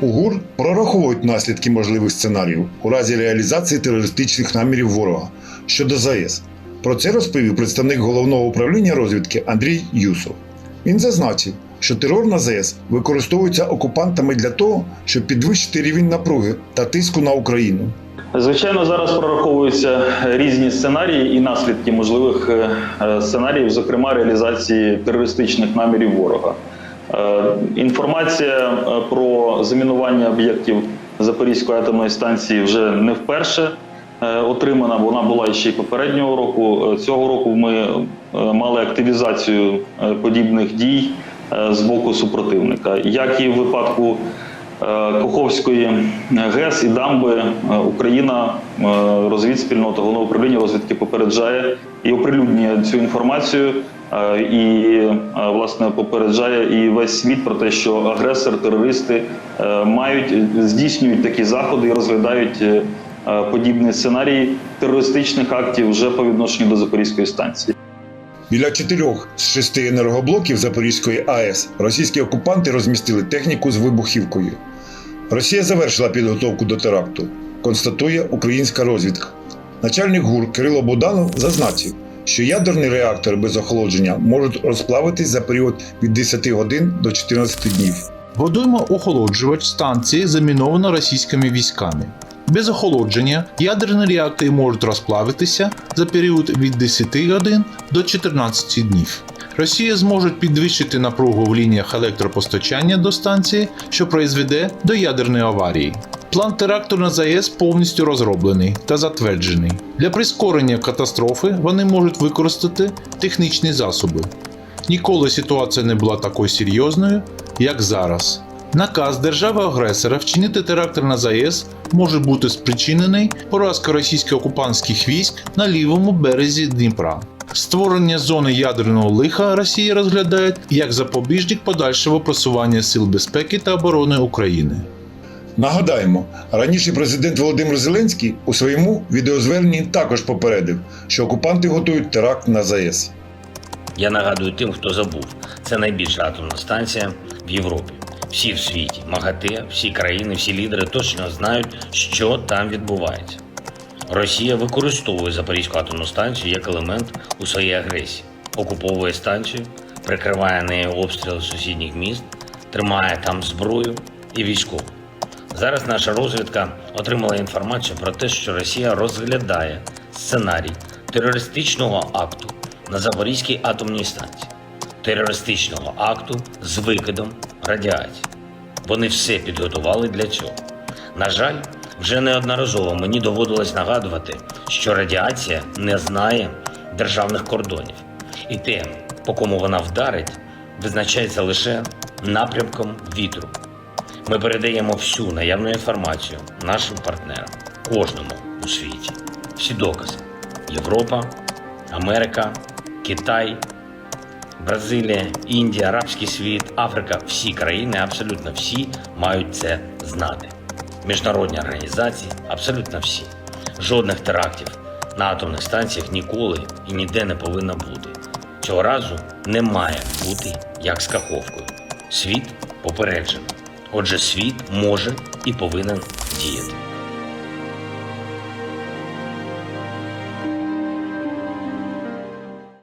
У ГУР прораховують наслідки можливих сценаріїв у разі реалізації терористичних намірів ворога щодо ЗАЕС. Про це розповів представник головного управління розвідки Андрій Юсов. Він зазначив, що терор на ЗАЕС використовується окупантами для того, щоб підвищити рівень напруги та тиску на Україну. Звичайно, зараз прораховуються різні сценарії і наслідки можливих е, сценаріїв, зокрема реалізації терористичних намірів ворога. Е, Інформація е, про замінування об'єктів Запорізької атомної станції вже не вперше е, отримана. Вона була ще й попереднього року. Цього року ми мали активізацію подібних дій з боку супротивника, як і в випадку. Каховської ГЕС і дамби Україна розвідспільнота головного управління розвідки попереджає і оприлюднює цю інформацію. Е, І е, власне попереджає і весь світ про те, що агресор, терористи е, мають здійснюють такі заходи і розглядають подібні сценарії терористичних актів вже по відношенню до Запорізької станції. Біля чотирьох з шести енергоблоків Запорізької АЕС російські окупанти розмістили техніку з вибухівкою. Росія завершила підготовку до теракту, констатує українська розвідка. Начальник ГУР Кирило Буданов зазначив, що ядерні реактори без охолодження можуть розплавитись за період від 10 годин до 14 днів. Водойма охолоджувач станції замінована російськими військами. Без охолодження ядерні реактори можуть розплавитися за період від 10 годин до 14 днів. Росія зможе підвищити напругу в лініях електропостачання до станції, що призведе до ядерної аварії. План теракту на ЗАЕС повністю розроблений та затверджений. Для прискорення катастрофи вони можуть використати технічні засоби. Ніколи ситуація не була такою серйозною, як зараз. Наказ держави-агресора вчинити теракт на ЗАЕС може бути спричинений поразкою російсько-окупантських військ на лівому березі Дніпра. Створення зони ядерного лиха Росія розглядає як запобіжник подальшого просування сил безпеки та оборони України. Нагадаємо, раніше президент Володимир Зеленський у своєму відеозверненні також попередив, що окупанти готують теракт на ЗАЕС. Я нагадую тим, хто забув, це найбільша атомна станція в Європі. Всі в світі, МАГАТЕ, всі країни, всі лідери точно знають, що там відбувається. Росія використовує Запорізьку атомну станцію як елемент у своїй агресії, окуповує станцію, прикриває нею обстріли сусідніх міст, тримає там зброю і військову. Зараз наша розвідка отримала інформацію про те, що Росія розглядає сценарій терористичного акту на Запорізькій атомній станції, терористичного акту з викидом радіації. Вони все підготували для цього. На жаль, вже неодноразово мені доводилось нагадувати, що радіація не знає державних кордонів, і те, по кому вона вдарить, визначається лише напрямком вітру. Ми передаємо всю наявну інформацію нашим партнерам, кожному у світі. Всі докази: Європа, Америка, Китай, Бразилія, Індія, Арабський світ, Африка, всі країни, абсолютно всі мають це знати. Міжнародні організації, абсолютно всі. Жодних терактів на атомних станціях ніколи і ніде не повинно бути. Цього разу не має бути як з Каховкою. Світ попереджений. Отже, світ може і повинен діяти.